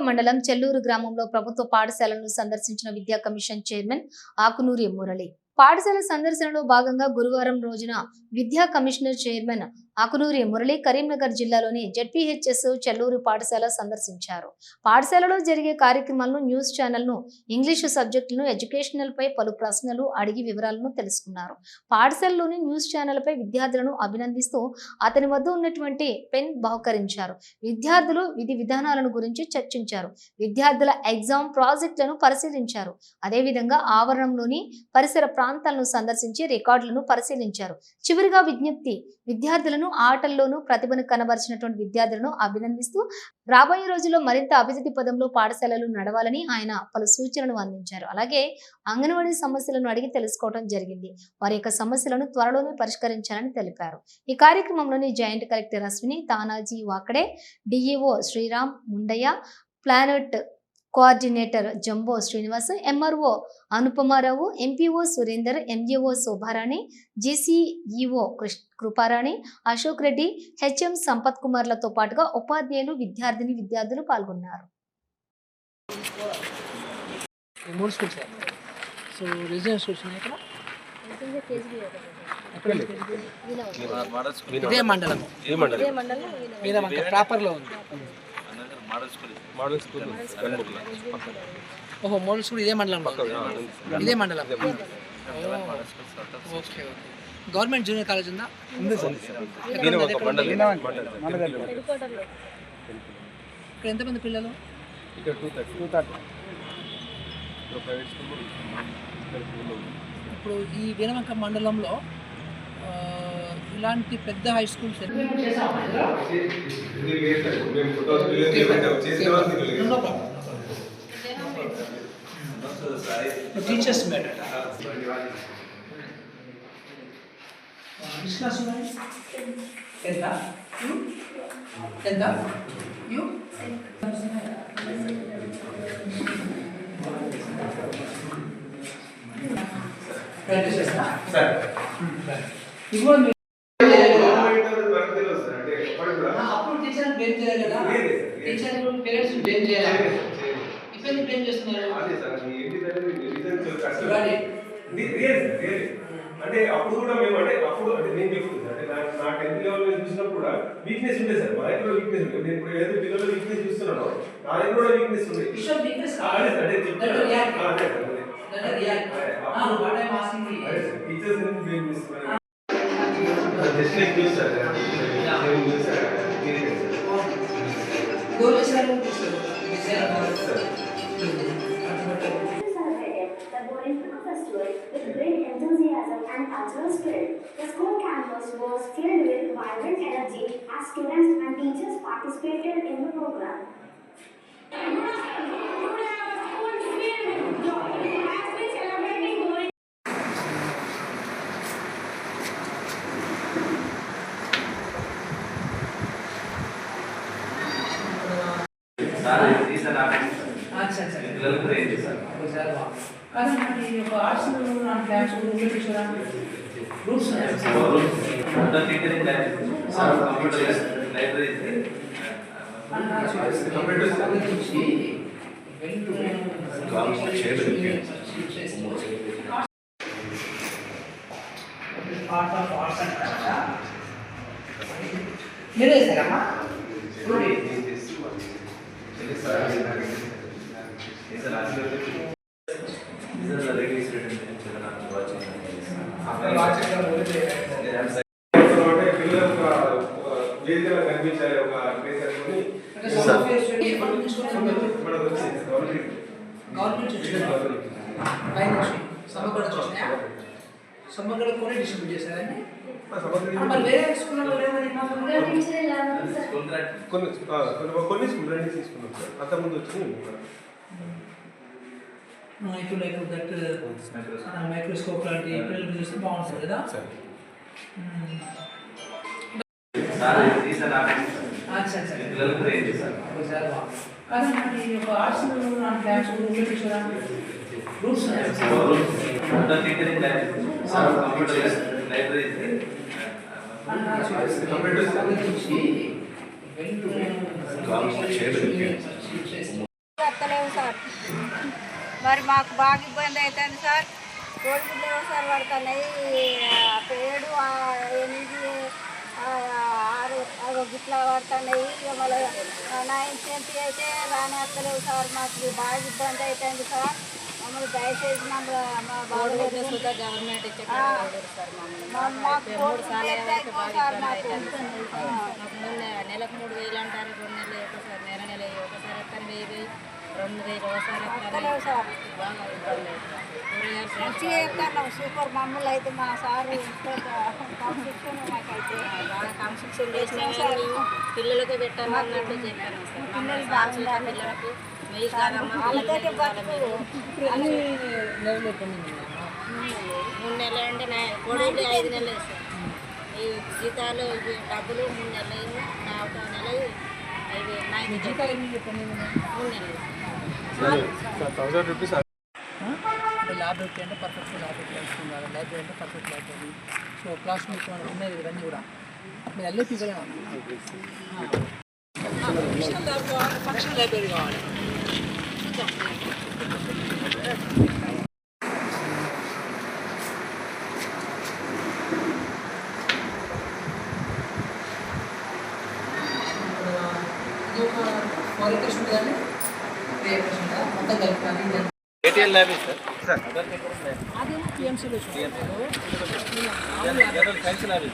మండలం చెల్లూరు గ్రామంలో ప్రభుత్వ పాఠశాలను సందర్శించిన విద్యా కమిషన్ చైర్మన్ ఆకునూరి మురళి. పాఠశాల సందర్శనలో భాగంగా గురువారం రోజున విద్యా కమిషనర్ చైర్మన్ ఆకునూరి మురళి కరీంనగర్ జిల్లాలోని జెడ్పీహెచ్ఎస్ చెల్లూరు పాఠశాల సందర్శించారు. పాఠశాలలో జరిగే కార్యక్రమాలను న్యూస్ ఛానల్ను ఇంగ్లీషు సబ్జెక్టులను ఎడ్యుకేషనల్పై పలు ప్రశ్నలు అడిగి వివరాలను తెలుసుకున్నారు. పాఠశాలలోని న్యూస్ ఛానల్పై విద్యార్థులను అభినందిస్తూ అతని వద్ద ఉన్నటువంటి పెన్ బహుకరించారు. విద్యార్థులు విధి విధానాలను గురించి చర్చించారు. విద్యార్థుల ఎగ్జామ్ ప్రాజెక్టులను పరిశీలించారు. అదేవిధంగా ఆవరణంలోని పరిసర ప్రాంతాలను సందర్శించి రికార్డులను పరిశీలించారు. చివరిగా విజ్ఞప్తి విద్యార్థులను ఆటల్లోనూ ప్రతిభను కనబరిచినటువంటి విద్యార్థులను అభినందిస్తూ రాబోయే రోజుల్లో మరింత అభివృద్ధి పదంలో పాఠశాలలు నడవాలని ఆయన పలు సూచనలు అందించారు. అలాగే అంగన్వాడీ సమస్యలను అడిగి తెలుసుకోవడం జరిగింది. వారి యొక్క సమస్యలను త్వరలోనే పరిష్కరించాలని తెలిపారు. ఈ కార్యక్రమంలోని joint collector Ashwini Tanaji Wakade DEO Sriram Mundayya planet coordinator Jambo Srinivas MRO Anupama Rao MPO Surender MEO Shobharani GCEO కృష్ Kruparani Ashok Reddy HM Sampath కుమార్లతో పాటుగా ఉపాధ్యాయులు విద్యార్థిని విద్యార్థులు పాల్గొన్నారు. మూడు స్కూల్స్ సో రెసిడెన్స్ స్కూల్స్ ఉన్నాయి ఇక్కడ? ఎక్కడ? ఇదే మండలం. ప్రాపర్లో ఉంది. Model school. ఓహో మోడల్ స్కూల్ ఇదే మండలం. ఇదే మండలం. Okay okay. Government junior college ఉందా? ఇక్కడ ఎంతమంది పిల్లలు? ఇక్కడ టూ థర్టీ. Two thirty. ఇప్పుడు ఈ వీరవంక మండలంలో ఆ, ఇలాంటి పెద్ద హై స్కూల్స్ టీచర్స్ మేటర్ ఎంత ఎంత యూ ప్రాక్టీస్ చేస్తా ఇప్పుడు మీరు అప్పుడు టీచర్ బ్లేమ్ చేయాలి కదా. టీచర్ పేరెంట్స్ బ్లేమ్ చేయాలి ఎందుకు బ్లేమ్ చేస్తున్నారు? అంటే అప్పుడు కూడా మేము అంటే అప్పుడు అంటే నేను చెప్తుంది అంటే నా నా టెన్త్ లెవెల్లో చూసినప్పుడు కూడా వీక్నెస్ ఉండే సార్. మా దగ్గర వీక్నెస్ ఉంది నేను ఇప్పుడు ఏదైతే పిల్లలు వీక్నెస్ చూస్తున్నానో నా దగ్గర కూడా వీక్నెస్ సార్ టీచర్స్ బ్లేమ్ చేస్తున్నారు? Golu sir The with great enthusiasm and spirit. The school campus was filled with vibrant energy as students and teachers participated in the program. Part of arts అంటారా మీరే చేశారమ్మా అంటే పిల్లలు ఒక ఒక వేదికగా కనిపించాలి ఒక ప్లేస్ అనుకుని గవర్నమెంట్ గవర్నమెంట్ చూసిన పైన వచ్చి సమగ్ర కూడా డిస్ట్రిబ్యూట్ చేశారండి మరి వేరే స్కూల్లో కొన్ని స్కూల్ రెండు తీసుకున్నాం సార్. అంతకుముందు వచ్చింది మేము. ఇప్పుడు లైక్ దట్ మైక్రోస్కోప్ లాంటి పిల్లలు చూస్తే బాగుంటుంది కదా మరి ఒక ఆర్ట్స్ క్లాస్ రూల్స్ సార్ మరి మాకు బాగా ఇబ్బంది అవుతుంది సార్. కోడిగుడ్లు సార్ పడుతున్నాయి? ఆ, ఏడు ఎనిమిది ఆరు గిట్లా పడుతున్నాయి. ఇక మళ్ళీ నైన్ టెన్త్ అయితే రాని వస్తలేవు సార్. మాకు బాగా ఇబ్బంది అవుతుంది సార్. దయచేసి నెలకు మూడు వేలు అంటారు రెండు నెలలు ఒకసారి నెల నెల ఒకసారి ఎత్తాను వెయ్యి వెయ్యి రెండు వేలు ఒకసారి మంచిగా చెప్తాను సూపర్ మమ్మల్ని అయితే మా సారు మాకైతే. బాగా చేసినా పిల్లలకే పెట్టాను అన్నట్టు చెప్పాను పిల్లలకు వాళ్ళతోటి బతుకు అన్ని నెలలు ఎప్పుడు మూడు నెలలు అంటే నా కోడేళ్ళు ఐదు నెలలు సార్ ఈ జీతాలు డబ్బులు మూడు నెలలు నా ఒక నెల అవి నైన్ జీతాలు మూడు నెలలు. థౌసండ్ రూపీస్ ల్యాబొరేటరీ అంటే పర్ఫెక్ట్ ల్యాబొరేటరీ వస్తున్నారు లైబ్రరీ అంటే పర్ఫెక్ట్ లైబ్రరీ సో క్లాస్ మీకు ఉన్నాయి? ఇవన్నీ కూడా. మీరు ల్యాబ్ కావాలి ఫంక్షన్ లైబ్రరీ కావాలి. ఏటీఎల్ ల్యాబ్ సార్ అదే టీఎంసీలో జనరల్ సైన్స్ ల్యాబ్